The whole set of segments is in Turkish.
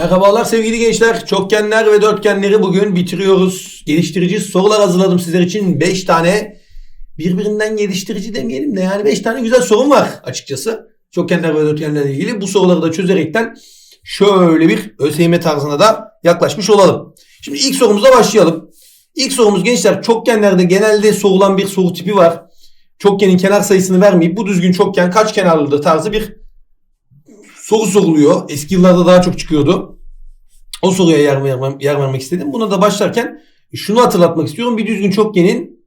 Merhabalar sevgili gençler. Çokgenler ve dörtgenleri bugün bitiriyoruz. Geliştirici sorular hazırladım sizler için. 5 tane birbirinden geliştirici demeyelim de yani 5 tane güzel sorum var açıkçası. Çokgenler ve dörtgenlerle ilgili bu soruları da çözerekten şöyle bir ÖSYM tarzına da yaklaşmış olalım. Şimdi ilk sorumuza başlayalım. İlk sorumuz gençler çokgenlerde genelde sorulan bir soru tipi var. Çokgenin kenar sayısını vermeyip bu düzgün çokgen kaç kenarlıdır tarzı bir soru soruluyor. Eski yıllarda daha çok çıkıyordu. O soruya yer, vermem, yer vermek istedim. Buna da başlarken şunu hatırlatmak istiyorum. Bir düzgün çokgenin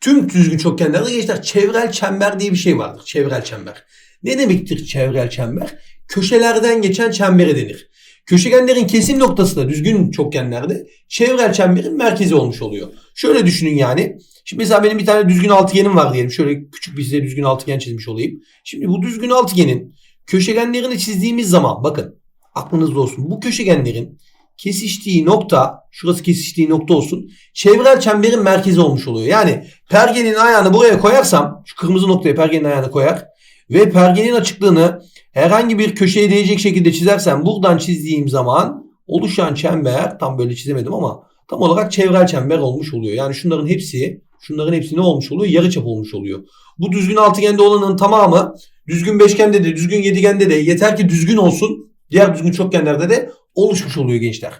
tüm düzgün çokgenlerde gençler çevrel çember diye bir şey vardır. Çevrel çember. Ne demektir çevrel çember? Köşelerden geçen çembere denir. Köşegenlerin kesim noktası da düzgün çokgenlerde çevrel çemberin merkezi olmuş oluyor. Şöyle düşünün yani. Şimdi mesela benim bir tane düzgün altıgenim var diyelim. Şöyle küçük bir size düzgün altıgen çizmiş olayım. Şimdi bu düzgün altıgenin köşegenlerini çizdiğimiz zaman bakın aklınızda olsun. Bu köşegenlerin kesiştiği nokta, şurası kesiştiği nokta olsun. Çevrel çemberin merkezi olmuş oluyor. Yani pergenin ayağını buraya koyarsam, şu kırmızı noktaya pergenin ayağını koyar ve pergenin açıklığını herhangi bir köşeye değecek şekilde çizersem buradan çizdiğim zaman oluşan çember tam böyle çizemedim ama tam olarak çevrel çember olmuş oluyor. Yani şunların hepsi şunların hepsi ne olmuş oluyor? Yarıçap olmuş oluyor. Bu düzgün altıgende olanın tamamı düzgün beşgende de düzgün yedigende de yeter ki düzgün olsun. Diğer düzgün çokgenlerde de oluşmuş oluyor gençler.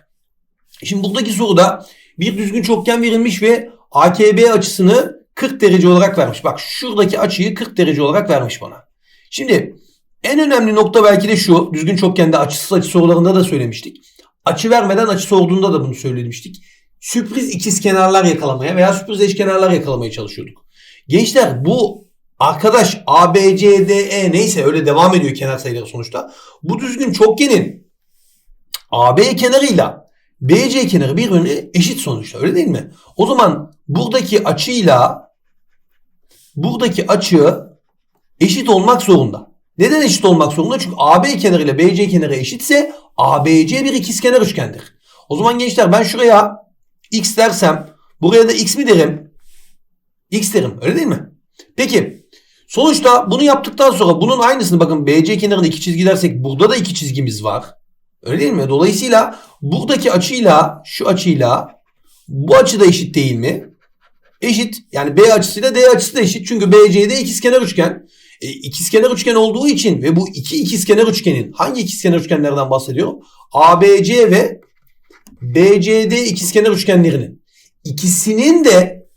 Şimdi buradaki soruda bir düzgün çokgen verilmiş ve AKB açısını 40 derece olarak vermiş. Bak şuradaki açıyı 40 derece olarak vermiş bana. Şimdi en önemli nokta belki de şu. Düzgün çokgende açısız açı sorularında da söylemiştik. Açı vermeden açı sorduğunda da bunu söylemiştik. Sürpriz ikizkenarlar yakalamaya veya sürpriz eşkenarlar yakalamaya çalışıyorduk. Gençler bu arkadaş A, B, C, D, E neyse öyle devam ediyor kenar sayıları sonuçta. Bu düzgün çokgenin AB kenarıyla BC kenarı birbirine eşit sonuçta öyle değil mi? O zaman buradaki açıyla buradaki açı eşit olmak zorunda. Neden eşit olmak zorunda? Çünkü AB kenarı ile BC kenarı eşitse ABC bir ikizkenar üçgendir. O zaman gençler ben şuraya x dersem buraya da x mi derim? X derim öyle değil mi? Peki sonuçta bunu yaptıktan sonra bunun aynısını bakın BC kenarında iki çizgi dersek burada da iki çizgimiz var. Öyle değil mi? Dolayısıyla buradaki açıyla şu açıyla bu açı da eşit değil mi? Eşit. Yani B açısıyla D açısı da eşit. Çünkü BCD ikizkenar üçgen. E, ikizkenar üçgen olduğu için ve bu iki ikizkenar üçgenin hangi ikizkenar üçgenlerden bahsediyorum? ABC ve BCD ikizkenar üçgenlerinin ikisinin de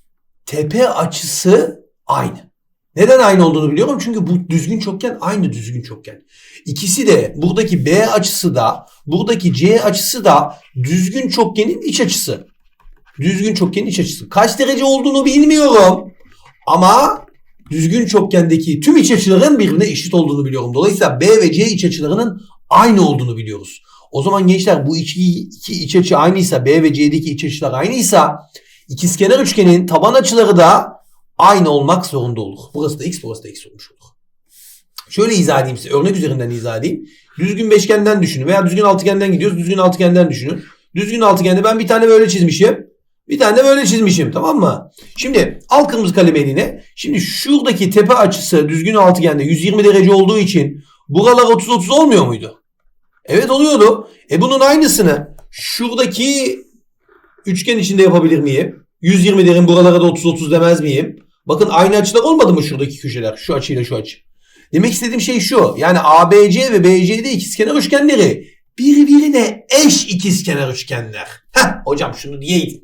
tepe açısı aynı. Neden aynı olduğunu biliyorum çünkü bu düzgün çokgen aynı düzgün çokgen. İkisi de buradaki B açısı da buradaki C açısı da düzgün çokgenin iç açısı. Düzgün çokgenin iç açısı. Kaç derece olduğunu bilmiyorum ama düzgün çokgendeki tüm iç açıların birbirine eşit olduğunu biliyorum. Dolayısıyla B ve C iç açılarının aynı olduğunu biliyoruz. O zaman gençler bu iki, iki iç açı aynıysa B ve C'deki iç açılar aynıysa ikizkenar üçgenin taban açıları da aynı olmak zorunda olur. Burası da x, burası da x olmuş olur. Şöyle izah edeyim size. Örnek üzerinden izah edeyim. Düzgün beşgenden düşünün veya düzgün altıgenden gidiyoruz. Düzgün altıgenden düşünün. Düzgün altıgende ben bir tane böyle çizmişim. Bir tane de böyle çizmişim tamam mı? Şimdi al kırmızı kalem eline. Şimdi şuradaki tepe açısı düzgün altıgende 120 derece olduğu için buralar 30-30 olmuyor muydu? Evet oluyordu. E bunun aynısını şuradaki üçgen içinde yapabilir miyim? 120 derim buralara da 30-30 demez miyim? Bakın aynı açılar olmadı mı şuradaki köşeler? Şu açıyla şu açı. Demek istediğim şey şu. Yani ABC ve BCD ikizkenar üçgenleri birbirine eş ikizkenar üçgenler. Heh hocam şunu diyeydim.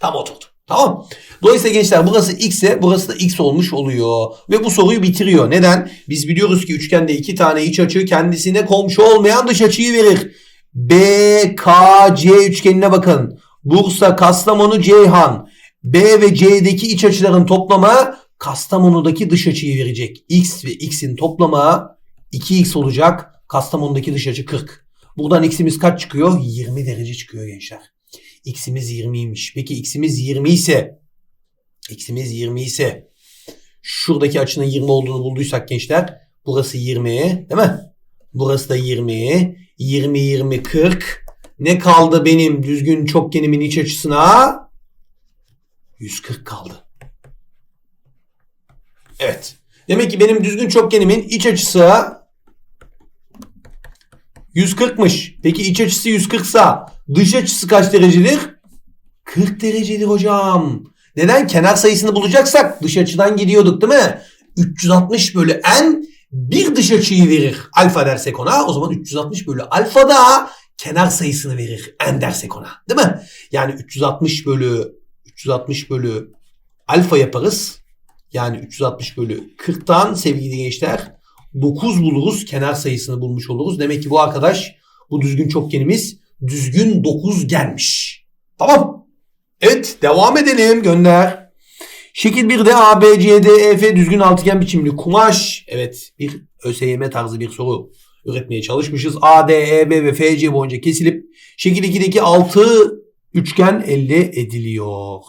Tam oturdu. Tamam. Dolayısıyla gençler burası x ise burası da x olmuş oluyor. Ve bu soruyu bitiriyor. Neden? Biz biliyoruz ki üçgende iki tane iç açı kendisine komşu olmayan dış açıyı verir. BKC üçgenine bakın. Bursa, Kastamonu, Ceyhan. B ve C'deki iç açıların toplamı Kastamonu'daki dış açıyı verecek. X ve X'in toplamı 2X olacak. Kastamonu'daki dış açı 40. Buradan X'imiz kaç çıkıyor? 20 derece çıkıyor gençler. X'imiz 20'ymiş. Peki X'imiz 20 ise X'imiz 20 ise şuradaki açının 20 olduğunu bulduysak gençler burası 20 değil mi? Burası da 20. 20 20 40. Ne kaldı benim düzgün çokgenimin iç açısına? 140 kaldı. Evet. Demek ki benim düzgün çokgenimin iç açısı 140'mış. Peki iç açısı 140 sa dış açısı kaç derecedir? 40 derecedir hocam. Neden? Kenar sayısını bulacaksak dış açıdan gidiyorduk değil mi? 360 bölü n bir dış açıyı verir. Alfa dersek ona. O zaman 360 bölü alfa da kenar sayısını verir. N dersek ona. Değil mi? Yani 360 bölü 360 bölü alfa yaparız. Yani 360 bölü 40'tan sevgili gençler 9 buluruz. Kenar sayısını bulmuş oluruz. Demek ki bu arkadaş bu düzgün çokgenimiz düzgün 9 gelmiş. Tamam. Evet devam edelim gönder. Şekil 1'de A, B, C, D, E, F düzgün altıgen biçimli kumaş. Evet bir ÖSYM tarzı bir soru üretmeye çalışmışız. A, D, E, B ve F, C boyunca kesilip şekil 2'deki 6 üçgen elde ediliyor.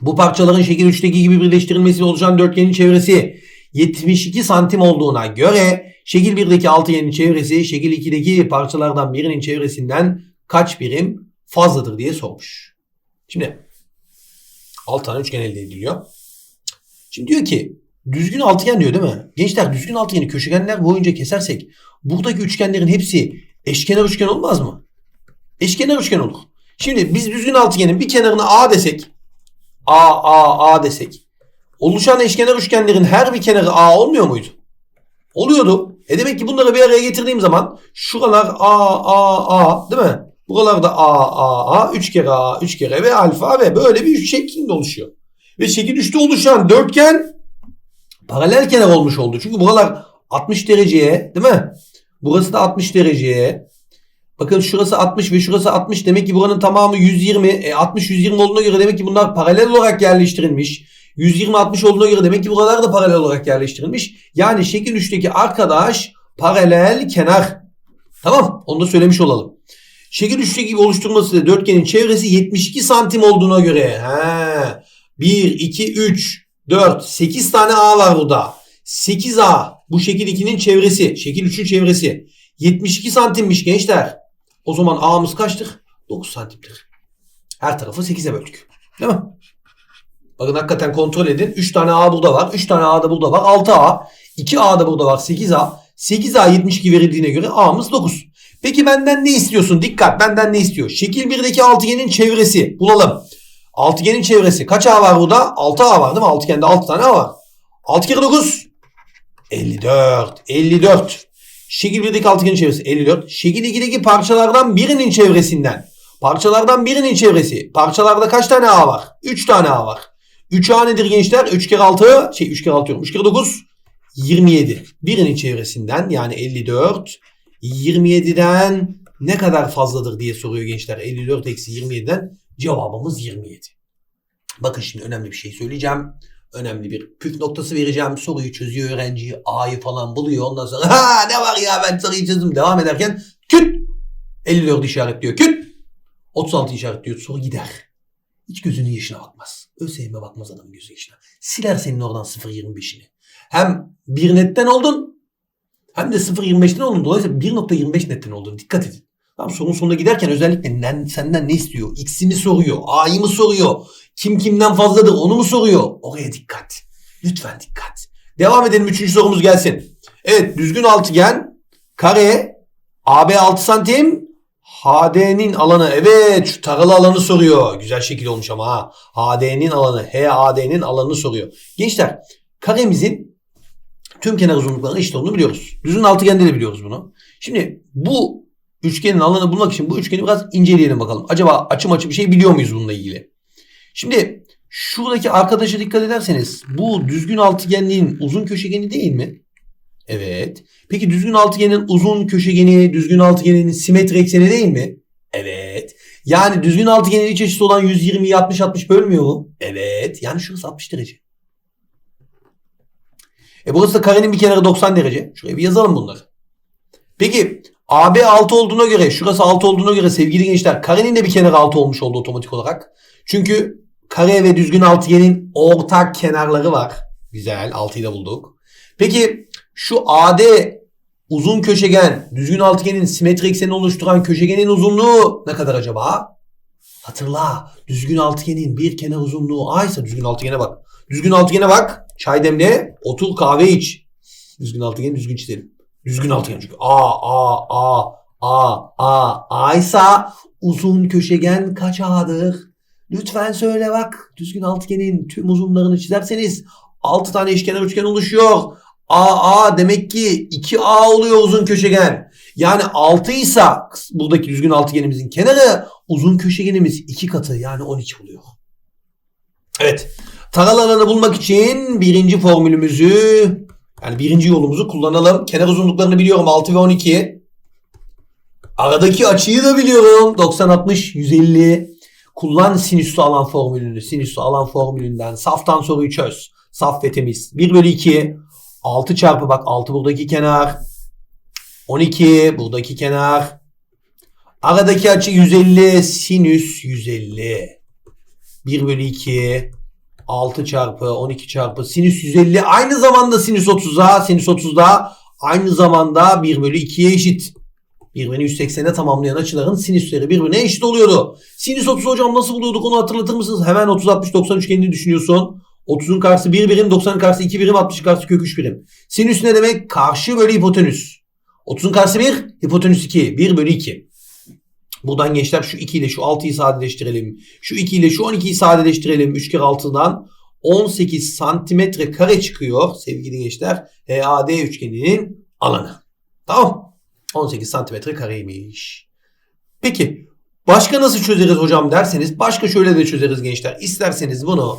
Bu parçaların şekil 3'teki gibi birleştirilmesi oluşan dörtgenin çevresi 72 santim olduğuna göre şekil 1'deki altıgenin çevresi şekil 2'deki parçalardan birinin çevresinden kaç birim fazladır diye sormuş. Şimdi 6 tane üçgen elde ediliyor. Şimdi diyor ki düzgün altıgen diyor değil mi? Gençler düzgün altıgeni köşegenler boyunca kesersek buradaki üçgenlerin hepsi eşkenar üçgen olmaz mı? Eşkenar üçgen olur. Şimdi biz düzgün altıgenin bir kenarına A desek A, A, A desek oluşan eşkenar üçgenlerin her bir kenarı A olmuyor muydu? Oluyordu. E demek ki bunları bir araya getirdiğim zaman şuralar A, A, A değil mi? Buralarda A, A, A, 3 kere A, 3 kere ve alfa ve böyle bir üç şeklinde oluşuyor. Ve şekil 3'te oluşan dörtgen paralel kenar olmuş oldu. Çünkü buralar 60 dereceye değil mi? Burası da 60 dereceye. Bakın şurası 60 ve şurası 60. Demek ki buranın tamamı 120. E 60 120 olduğuna göre demek ki bunlar paralel olarak yerleştirilmiş. 120 60 olduğuna göre demek ki buralar da paralel olarak yerleştirilmiş. Yani şekil 3'teki arkadaş paralel kenar. Tamam onu da söylemiş olalım. Şekil 3'teki gibi oluşturması da dörtgenin çevresi 72 santim olduğuna göre. He. 1, 2, 3, 4, 8 tane A var burada. 8A bu şekil 2'nin çevresi. Şekil 3'ün çevresi. 72 santimmiş gençler. O zaman A'mız kaçtır? 9 santimdir. Her tarafı 8'e böldük. Değil mi? Bakın hakikaten kontrol edin. 3 tane A burada var. 3 tane A da burada var. 6A. 2A da burada var. 8A. 8A 72 verildiğine göre A'mız 9. Peki benden ne istiyorsun? Dikkat benden ne istiyor? Şekil 1'deki altıgenin çevresi. Bulalım. Altıgenin çevresi. Kaç A var burada? 6A var değil mi? Altıgende 6 tane A var. 6 kere 9. 54. 54. Şekil 1'deki altıgenin çevresi 54. Şekil 2'deki parçalardan birinin çevresinden. Parçalardan birinin çevresi. Parçalarda kaç tane A var? 3 tane A var. 3 A nedir gençler? 3 kere 6. Şey 3 kere 6 diyorum. 3 kere 9. 27. Birinin çevresinden yani 54. 27'den ne kadar fazladır diye soruyor gençler. 54 eksi 27'den cevabımız 27. Bakın şimdi önemli bir şey söyleyeceğim. Önemli bir püf noktası vereceğim. Soruyu çözüyor öğrenci. A'yı falan buluyor. Ondan sonra ha ne var ya ben soruyu çözdüm. Devam ederken küt 54 işaretliyor. Küt 36 işaretliyor. Soru gider. Hiç gözünün yaşına bakmaz. ÖSYM bakmaz adamın gözü yaşına. Siler senin oradan 0.25'ini. Hem bir netten oldun hem de 0.25'ten oldun. Dolayısıyla 1.25 netten oldun. Dikkat edin. Tamam sorunun sonuna giderken özellikle senden ne istiyor? X'i mi soruyor? A'yı mı soruyor? Kim kimden fazladır onu mu soruyor? Oraya dikkat. Lütfen dikkat. Devam edelim. Üçüncü sorumuz gelsin. Evet düzgün altıgen kare AB 6 santim HD'nin alanı evet şu taralı alanı soruyor. Güzel şekil olmuş ama ha. HD'nin alanı HAD'nin alanını soruyor. Gençler karemizin tüm kenar uzunluklarının eşit olduğunu biliyoruz. Düzgün altıgende de biliyoruz bunu. Şimdi bu üçgenin alanını bulmak için bu üçgeni biraz inceleyelim bakalım. Acaba açım açı bir şey biliyor muyuz bununla ilgili? Şimdi şuradaki arkadaşa dikkat ederseniz bu düzgün altıgenliğin uzun köşegeni değil mi? Evet. Peki düzgün altıgenin uzun köşegeni, düzgün altıgenin simetri ekseni değil mi? Evet. Yani düzgün altıgenin iç açısı olan 120'yi 60-60 bölmüyor mu? Evet. Yani şurası 60 derece. E burası da karenin bir kenarı 90 derece. Şuraya bir yazalım bunları. Peki AB 6 olduğuna göre, şurası 6 olduğuna göre sevgili gençler karenin de bir kenarı 6 olmuş oldu otomatik olarak. Çünkü kare ve düzgün altıgenin ortak kenarları var. Güzel 6'yı da bulduk. Peki şu AD uzun köşegen, düzgün altıgenin simetri ekseni oluşturan köşegenin uzunluğu ne kadar acaba? Hatırla. Düzgün altıgenin bir kenar uzunluğu A ise düzgün altıgene bak. Düzgün altıgene bak. Çay demle, otur kahve iç. Düzgün altıgeni düzgün çizelim. Düzgün altıgen çünkü. A, A, A, A, A, A ise uzun köşegen kaç A'dır? Lütfen söyle bak. Düzgün altıgenin tüm uzunlarını çizerseniz 6 tane eşkenar üçgen oluşuyor. A, A demek ki 2A oluyor uzun köşegen. Yani 6 ise buradaki düzgün altıgenimizin kenarı uzun köşegenimiz 2 katı yani 12 oluyor. Evet. Taral alanı bulmak için birinci formülümüzü yani birinci yolumuzu kullanalım. Kenar uzunluklarını biliyorum 6 ve 12. Aradaki açıyı da biliyorum. 90 60 150. Kullan sinüslü alan formülünü. Sinüslü alan formülünden saftan soruyu çöz. Saf ve temiz. 1 bölü 2. 6 çarpı bak 6 buradaki kenar. 12 buradaki kenar. Aradaki açı 150. Sinüs 150. 1 bölü 2. 6 çarpı 12 çarpı sinüs 150 aynı zamanda sinüs 30'a sinüs 30'da aynı zamanda 1 bölü 2'ye eşit. Birbirini 180'e tamamlayan açıların sinüsleri birbirine eşit oluyordu. Sinüs 30 hocam nasıl buluyorduk onu hatırlatır mısınız? Hemen 30 60 90 üçgenini düşünüyorsun. 30'un karşısı 1 birim, 90'ın karşısı 2 birim, 60'ın karşısı kök 3 birim. Sinüs ne demek? Karşı bölü hipotenüs. 30'un karşısı 1, hipotenüs 2. 1 bölü 2. Buradan gençler şu 2 ile şu 6'yı sadeleştirelim. Şu 2 ile şu 12'yi sadeleştirelim. 3 kere 6'dan 18 santimetre kare çıkıyor sevgili gençler. HAD üçgeninin alanı. Tamam. 18 santimetre kareymiş. Peki başka nasıl çözeriz hocam derseniz başka şöyle de çözeriz gençler. İsterseniz bunu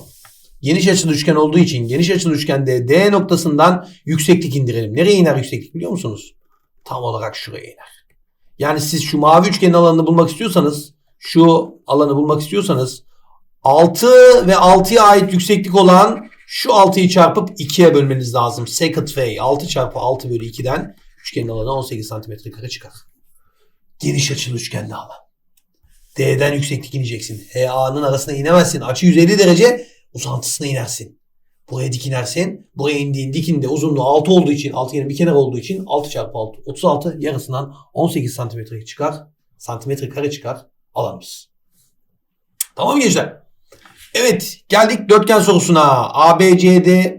geniş açılı üçgen olduğu için geniş açılı üçgende D noktasından yükseklik indirelim. Nereye iner yükseklik biliyor musunuz? Tam olarak şuraya iner. Yani siz şu mavi üçgenin alanını bulmak istiyorsanız şu alanı bulmak istiyorsanız 6 ve 6'ya ait yükseklik olan şu 6'yı çarpıp 2'ye bölmeniz lazım. Second way 6 çarpı 6 bölü 2'den üçgenin alanı 18 santimetre kare çıkar. Geniş açılı üçgenli alan. D'den yükseklik ineceksin. HA'nın arasına inemezsin. Açı 150 derece uzantısına inersin. Buraya dik inersin. Buraya indiğin dikinde uzunluğu 6 olduğu için altıgenin bir kenar olduğu için 6 çarpı 6 36 yarısından 18 santimetre çıkar. Santimetre kare çıkar alanımız. Tamam gençler? Evet geldik dörtgen sorusuna. ABCD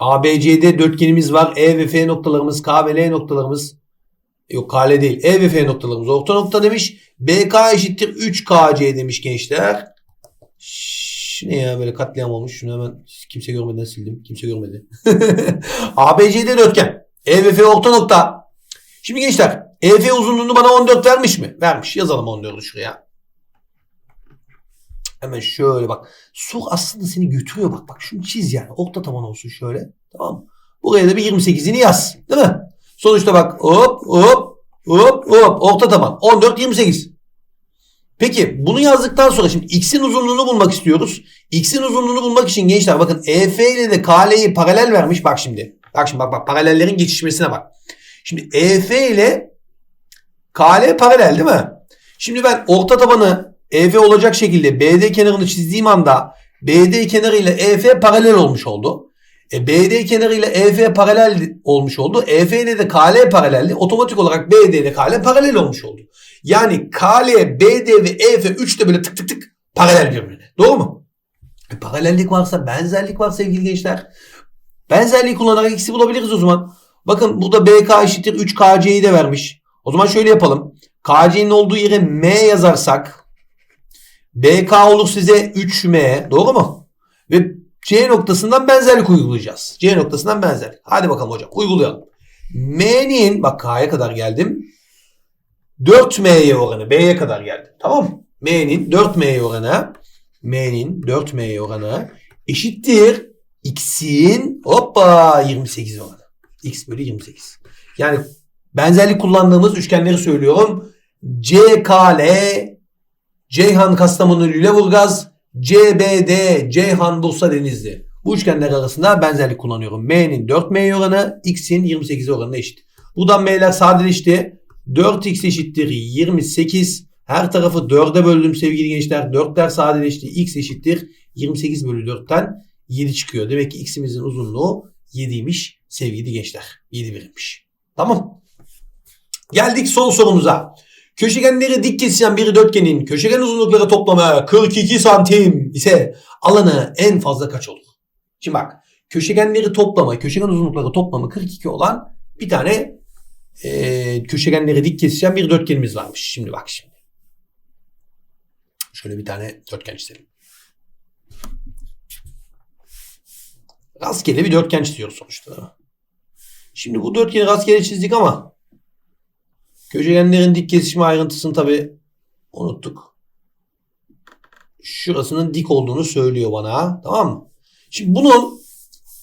ABCD dörtgenimiz var. E ve F noktalarımız, K ve L noktalarımız yok K, L değil. E ve F noktalarımız orta nokta demiş. BK eşittir 3KC demiş gençler. Ne ya böyle katliam olmuş. Şunu hemen kimse görmeden sildim. Kimse görmedi. ABCD dörtgen. E ve F orta nokta. Şimdi gençler EF uzunluğunu bana 14 vermiş mi? Vermiş. Yazalım 14'ü şuraya. Hemen şöyle bak. Su aslında seni götürüyor bak. Bak şunu çiz yani. Okta taban olsun şöyle. Tamam? Buraya da bir 28'ini yaz. Değil mi? Sonuçta bak hop hop hop hop orta taban. 14 28. Peki bunu yazdıktan sonra şimdi x'in uzunluğunu bulmak istiyoruz. X'in uzunluğunu bulmak için gençler bakın EF ile de KL'yi paralel vermiş. Bak şimdi. Bak şimdi bak bak paralellerin geçişmesine bak. Şimdi EF ile KL paralel değil mi? Şimdi ben orta tabanı EF olacak şekilde BD kenarını çizdiğim anda BD kenarı ile EF paralel olmuş oldu. E, BD kenarı ile EF paralel olmuş oldu. EF ile de KL paraleldi. Otomatik olarak BD ile KL paralel olmuş oldu. Yani KL, BD ve EF 3 de böyle tık tık tık paralel birbirine. Doğru mu? E, paralellik varsa, benzerlik var sevgili gençler. Benzerliği kullanarak x'i bulabiliriz o zaman. Bakın burada BK eşittir 3KC'yi de vermiş. O zaman şöyle yapalım. KC'nin olduğu yere M yazarsak BK olur size 3M. Doğru mu? Ve C noktasından benzerlik uygulayacağız. C noktasından benzerlik. Hadi bakalım hocam uygulayalım. M'nin bak K'ya kadar geldim. 4M'ye oranı B'ye kadar geldim. Tamam? M'nin 4M'ye oranı M'nin 4M'ye oranı eşittir X'in hoppa 28 oranı. X bölü 28. Yani benzerlik kullandığımız üçgenleri söylüyorum. CKL Ceyhan Kastamonu Lüleburgaz, CBD Ceyhan Bursa Denizli. Bu üçgenler arasında benzerlik kullanıyorum. M'nin 4M oranı X'in 28 oranına eşit. Buradan M'ler sadeleşti. 4X eşittir 28. Her tarafı 4'e böldüm sevgili gençler. 4'ler sadeleşti. X eşittir 28 bölü 4'ten 7 çıkıyor. Demek ki X'imizin uzunluğu 7'ymiş sevgili gençler. 7 birimmiş. Tamam. Geldik son sorumuza. Köşegenleri dik kesişen bir dörtgenin köşegen uzunlukları toplamı 42 santim ise alanı en fazla kaç olur? Şimdi bak köşegenleri toplamı, köşegen uzunlukları toplamı 42 olan bir tane e, köşegenleri dik kesişen bir dörtgenimiz varmış. Şimdi bak şimdi. Şöyle bir tane dörtgen çizelim. Rastgele bir dörtgen çiziyoruz sonuçta. Şimdi bu dörtgeni rastgele çizdik ama köşegenlerin dik kesişme ayrıntısını tabi unuttuk. Şurasının dik olduğunu söylüyor bana. Tamam mı? Şimdi bunun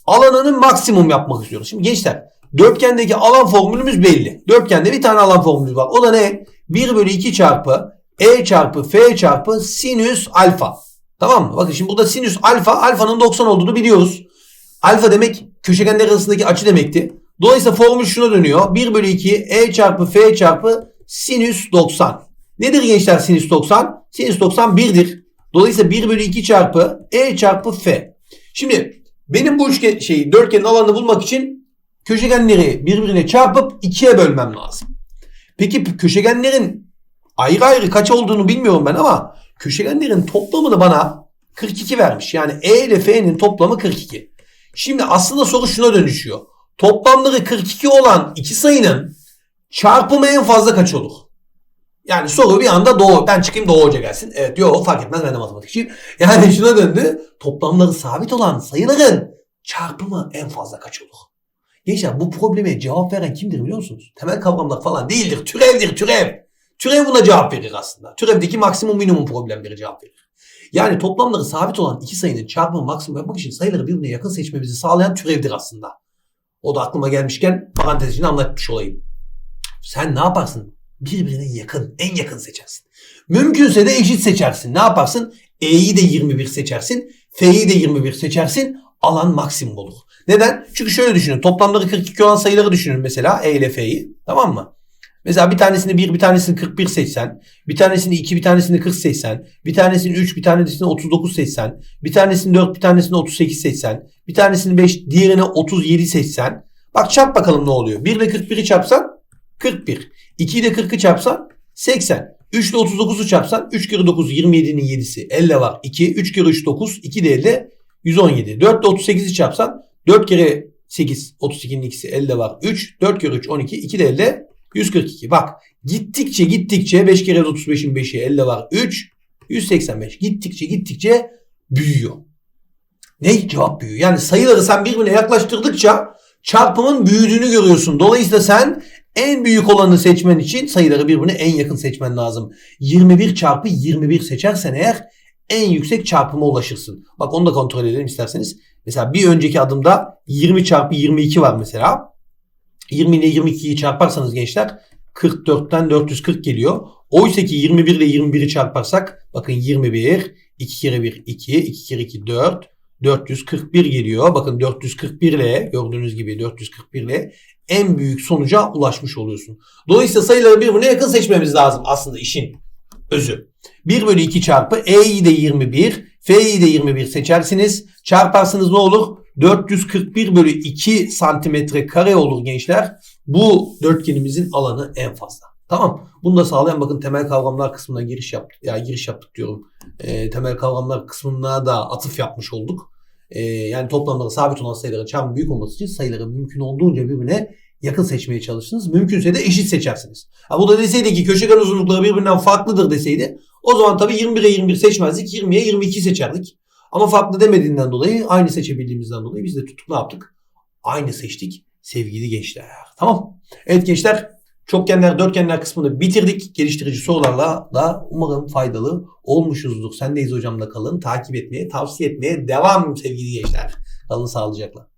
alanını maksimum yapmak istiyoruz. Şimdi gençler dörtgendeki alan formülümüz belli. Dörtgende bir tane alan formülü var. O da ne? 1 bölü 2 çarpı E çarpı F çarpı sinüs alfa. Tamam mı? Bakın şimdi burada sinüs alfa alfanın 90 olduğunu biliyoruz. Alfa demek köşegenler arasındaki açı demekti. Dolayısıyla formül şuna dönüyor. 1 bölü 2 E çarpı F çarpı sinüs 90. Nedir gençler sinüs 90? Sinüs 90 1'dir. Dolayısıyla 1 bölü 2 çarpı E çarpı F. Şimdi benim bu üçgen şeyi dörtgenin alanını bulmak için köşegenleri birbirine çarpıp ikiye bölmem lazım. Peki köşegenlerin ayrı ayrı kaç olduğunu bilmiyorum ben ama köşegenlerin toplamını bana 42 vermiş. Yani E ile F'nin toplamı 42. Şimdi aslında soru şuna dönüşüyor. Toplamları 42 olan iki sayının çarpımı en fazla kaç olur? Yani soru bir anda Doğu. Ben çıkayım Doğu Hoca gelsin. Evet yok fark etmez ben de matematikçiyim. Yani şuna döndü. Toplamları sabit olan sayıların çarpımı en fazla kaç olur? Gençler bu probleme cevap veren kimdir biliyor musunuz? Temel kavramlar falan değildir. Türevdir türev. Türev buna cevap verir aslında. Türevdeki maksimum minimum problemleri cevap verir. Yani toplamları sabit olan iki sayının çarpımı maksimum yapmak için sayıları birbirine yakın seçmemizi sağlayan türevdir aslında. O da aklıma gelmişken parantez içinde anlatmış olayım. Sen ne yaparsın? Birbirine yakın, en yakın seçersin. Mümkünse de eşit seçersin. Ne yaparsın? E'yi de 21 seçersin. F'yi de 21 seçersin. Alan maksimum olur. Neden? Çünkü şöyle düşünün. Toplamları 42 olan sayıları düşünün mesela E ile F'yi. Tamam mı? Mesela bir tanesini 1, bir tanesini 41 seçsen, bir tanesini 2, bir tanesini 40 seçsen, bir tanesini 3, bir tanesini 39 seçsen, bir tanesini 4, bir tanesini 38 seçsen, bir tanesini 5, diğerini 37 seçsen. Bak çarp bakalım ne oluyor. 1 ile 41'i çarpsan 41. 2 ile 40'ı çarpsan 80. 3 ile 39'u çarpsan 3 kere 9 27'nin 7'si. 50 var 2. 3 kere 3 9. 2 de 50 117. 4 ile 38'i çarpsan 4 kere 8 32'nin ikisi 50 var 3. 4 kere 3 12. 2 de 50 142. Bak gittikçe gittikçe 5 kere 35'in 5'i 50 var 3. 185. Gittikçe gittikçe büyüyor. Ne? Cevap büyüyor. Yani sayıları sen birbirine yaklaştırdıkça çarpımın büyüdüğünü görüyorsun. Dolayısıyla sen en büyük olanı seçmen için sayıları birbirine en yakın seçmen lazım. 21 çarpı 21 seçersen eğer en yüksek çarpıma ulaşırsın. Bak onu da kontrol edelim isterseniz. Mesela bir önceki adımda 20 çarpı 22 var mesela. 20 ile 22'yi çarparsanız gençler 44'ten 440 geliyor. Oysa ki 21 ile 21'i çarparsak bakın 21, 2 kere 1 2, 2 kere 2 4, 441 geliyor. Bakın 441 ile gördüğünüz gibi 441 ile en büyük sonuca ulaşmış oluyorsun. Dolayısıyla sayıları birbirine yakın seçmemiz lazım aslında işin özü. 1 bölü 2 çarpı E'yi de 21, F'yi de 21 seçersiniz. Çarparsınız ne olur? 441 bölü 2 santimetre kare olur gençler. Bu dörtgenimizin alanı en fazla. Tamam. Bunu da sağlayan bakın temel kavramlar kısmına giriş yaptık. Ya giriş yaptık diyorum. E, temel kavramlar kısmına da atıf yapmış olduk. E, yani toplamları sabit olan sayıların çarpımı büyük olması için sayıları mümkün olduğunca birbirine yakın seçmeye çalışırsınız. Mümkünse de eşit seçersiniz. Ha, bu da deseydi ki köşegen uzunlukları birbirinden farklıdır deseydi o zaman tabii 21'e 21 seçmezdik. 20'ye 22 seçerdik. Ama farklı demediğinden dolayı aynı seçebildiğimizden dolayı biz de tuttuk ne yaptık? Aynı seçtik sevgili gençler. Tamam. Evet gençler çokgenler dörtgenler kısmını bitirdik. Geliştirici sorularla da umarım faydalı olmuşuzdur. Sendeyiz hocamla kalın. Takip etmeye, tavsiye etmeye devam sevgili gençler. Kalın sağlıcakla.